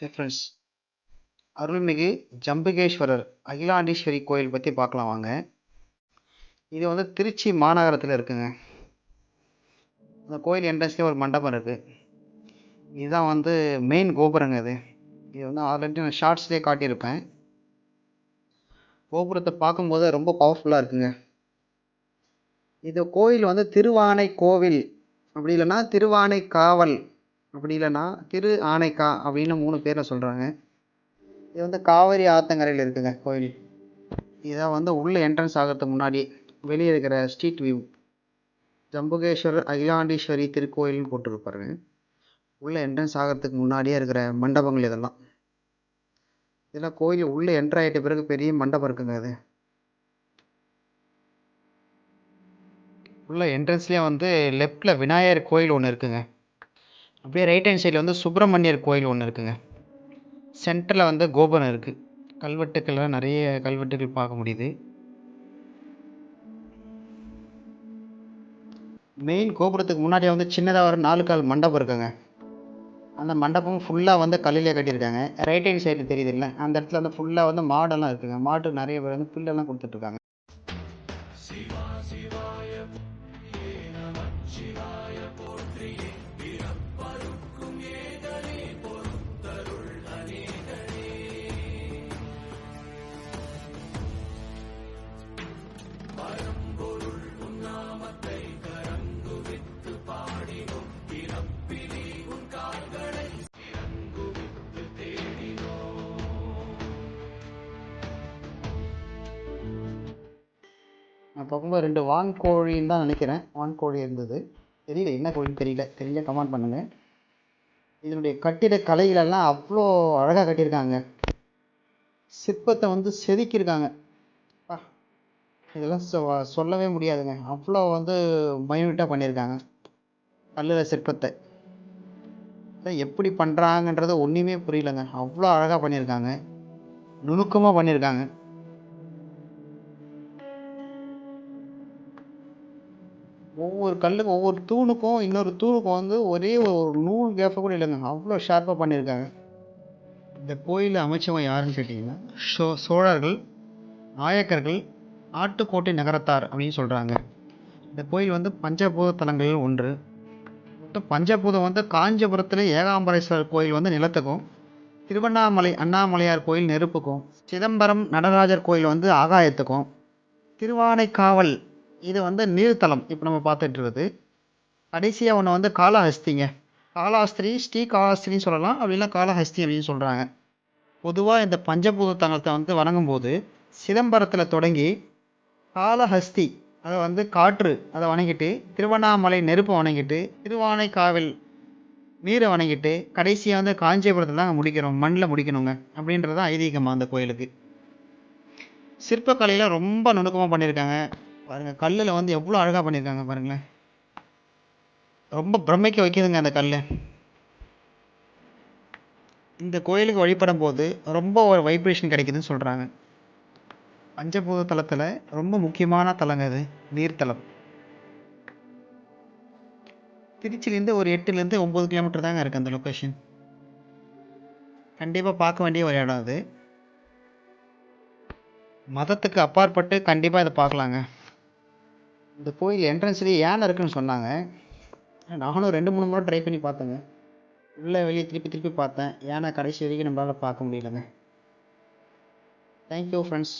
Hey friends அருள்மிகு ஜம்புகேஸ்வரர் அகிலாண்டீஸ்வரி கோயில் பற்றி பார்க்கலாம் வாங்க. இது வந்து திருச்சி மாநகரத்தில் இருக்குங்க. அந்த கோயில் என்ட்ரன்ஸ்லேயே ஒரு மண்டபம் இருக்குது இதுதான் வந்து மெயின் கோபுரங்க இது. இது வந்து ஆல்ரெடி நான் ஷார்ட்ஸ்லேயே காட்டியிருப்பேன். கோபுரத்தை பார்க்கும்போது ரொம்ப பவர்ஃபுல்லாக இருக்குங்க. இது கோயில் வந்து திருவானை கோவில். அப்படி இல்லைன்னா திருவானை காவல். அப்படி இல்லைன்னா திரு ஆனைக்கா அப்படின்னு மூணு பேரில் சொல்கிறாங்க இது வந்து காவேரி ஆத்தங்கரையில் இருக்குங்க கோயில். இதான் வந்து உள்ளே என்ட்ரன்ஸ் ஆகிறதுக்கு முன்னாடி வெளியே இருக்கிற ஸ்ட்ரீட் வியூ ஜம்புகேஸ்வரர் அகிலாண்டீஸ்வரி திருக்கோயில்னு போட்டிருப்பாருங்க உள்ளே என்ட்ரன்ஸ் ஆகிறதுக்கு முன்னாடியே இருக்கிற மண்டபங்கள் இதெல்லாம். இதெல்லாம் கோயில் உள்ளே என்ட்ரு ஆகிட்ட பிறகு பெரிய மண்டபம் இருக்குங்க அது. உள்ள என்ட்ரன்ஸ்லேயே வந்து லெஃப்டில் விநாயகர் கோயில் ஒன்று இருக்குங்க. அப்படியே ரைட் ஹேண்ட் சைடில் வந்து சுப்பிரமணியர் கோயில் ஒன்று இருக்குங்க. சென்டரில் வந்து கோபுரம் இருக்குது கல்வெட்டுக்கள்லாம் நிறைய கல்வெட்டுகள் பார்க்க முடியுது. மெயின் கோபுரத்துக்கு முன்னாடியே வந்து சின்னதாக ஒரு நாலு கால் மண்டபம் இருக்குங்க. அந்த மண்டபம் ஃபுல்லாக வந்து கல்லிலே கட்டியிருக்காங்க. ரைட் ஹேண்ட் சைடு தெரியுது இல்லை? அந்த இடத்துல வந்து ஃபுல்லாக வந்து மாடெல்லாம் இருக்குங்க. மாட்டுக்கு நிறைய பேர் வந்து புல்லெல்லாம் கொடுத்துட்ருக்காங்க நான் பார்க்கும்போது ரெண்டு வான்கோழின்னு தான் நினைக்கிறேன். வான்கோழி இருந்தது. தெரியல என்ன கோழின்னு தெரியல. தெரியல கமெண்ட் பண்ணுங்கள் இதனுடைய கட்டிட கலைகளெல்லாம் அவ்வளோ அழகாக கட்டியிருக்காங்க. சிற்பத்தை வந்து செதுக்கியிருக்காங்க. இதெல்லாம் சொ- சொல்லவே முடியாதுங்க. அவ்வளோ வந்து மைனூட்டாக பண்ணியிருக்காங்க. கல்லில் சிற்பத்தை. எப்படி பண்ணுறாங்கன்றது ஒன்றுமே புரியலங்க. அவ்வளோ அழகாக பண்ணியிருக்காங்க. நுணுக்கமாக பண்ணியிருக்காங்க. ஒவ்வொரு கல்லுக்கும் ஒவ்வொரு தூணுக்கும் இன்னொரு தூணுக்கும் வந்து ஒரே ஒரு நூல் கேப்பை கூட இல்லைங்க. அவ்வளோ ஷார்ப்பாக பண்ணியிருக்காங்க. இந்த கோயிலை அமைச்சவங்க யாருன்னு கேட்டிங்கன்னா சோ சோழர்கள் நாயக்கர்கள் ஆட்டுக்கோட்டை நகரத்தார் அப்படின்னு சொல்கிறாங்க இந்த கோயில் வந்து பஞ்சபூத தலங்களில் ஒன்று. மொத்தம் பஞ்சபூதம் வந்து காஞ்சிபுரத்தில் ஏகாம்பரேஸ்வரர் கோயில் வந்து நிலத்துக்கும் திருவண்ணாமலை அண்ணாமலையார் கோயில் நெருப்புக்கும் சிதம்பரம் நடராஜர் கோயில் வந்து ஆகாயத்துக்கும் திருவானைக்காவல் இது வந்து நீர்த்தலம் இப்போ நம்ம பார்த்துட்டு இருக்குது கடைசியாக ஒன்று வந்து காளஹஸ்திங்க. காலாஸ்திரி ஸ்ரீ காலாஸ்திரின்னு சொல்லலாம். அப்படின்னா காளஹஸ்தி அப்படின்னு சொல்கிறாங்க பொதுவாக இந்த பஞ்சபூத தலத்தை வந்து வணங்கும்போது சிதம்பரத்தில் தொடங்கி காளஹஸ்தி அதை வந்து காற்று அதை வணங்கிட்டு திருவண்ணாமலை நெருப்பை வணங்கிட்டு திருவானைக்காவில் நீரை வணங்கிட்டு கடைசியாக வந்து காஞ்சிபுரத்தில் தான் முடிக்கிறோம் மண்ணில் முடிக்கணுங்க அப்படின்றது தான் ஐதீகமாக அந்த கோயிலுக்கு. சிற்பக்கலையில் ரொம்ப நுணுக்கமாக பண்ணியிருக்காங்க. பாருங்கள் கல்லில் வந்து எவ்வளோ அழகாக பண்ணியிருக்காங்க பாருங்களேன். ரொம்ப பிரமிக்க வைக்கிதுங்க அந்த கல் இந்த கோயிலுக்கு வழிபடும் போது ரொம்ப ஒரு வைப்ரேஷன் கிடைக்குதுன்னு சொல்கிறாங்க பஞ்சபூத தலத்தில் ரொம்ப முக்கியமான தலங்க அது நீர்த்தலம். திருச்சிலேருந்து ஒரு எட்டுலேருந்து ஒம்பது கிலோமீட்டர் தாங்க இருக்குது அந்த லொக்கேஷன் கண்டிப்பாக பார்க்க வேண்டிய ஒரு இடம் அது. மதத்துக்கு அப்பாற்பட்டு கண்டிப்பாக இதை பார்க்கலாங்க. இந்த கோயில் என்ட்ரன்ஸ்லேயே யானை இருக்குன்னு சொன்னாங்க. நானும் ரெண்டு மூணு முறை ட்ரை பண்ணி பார்த்தேங்க. உள்ளே வெளியே திருப்பி திருப்பி பார்த்தேன். யானை கடைசி வரைக்கும் நம்மளால் பார்க்க முடியலங்க. Thank you friends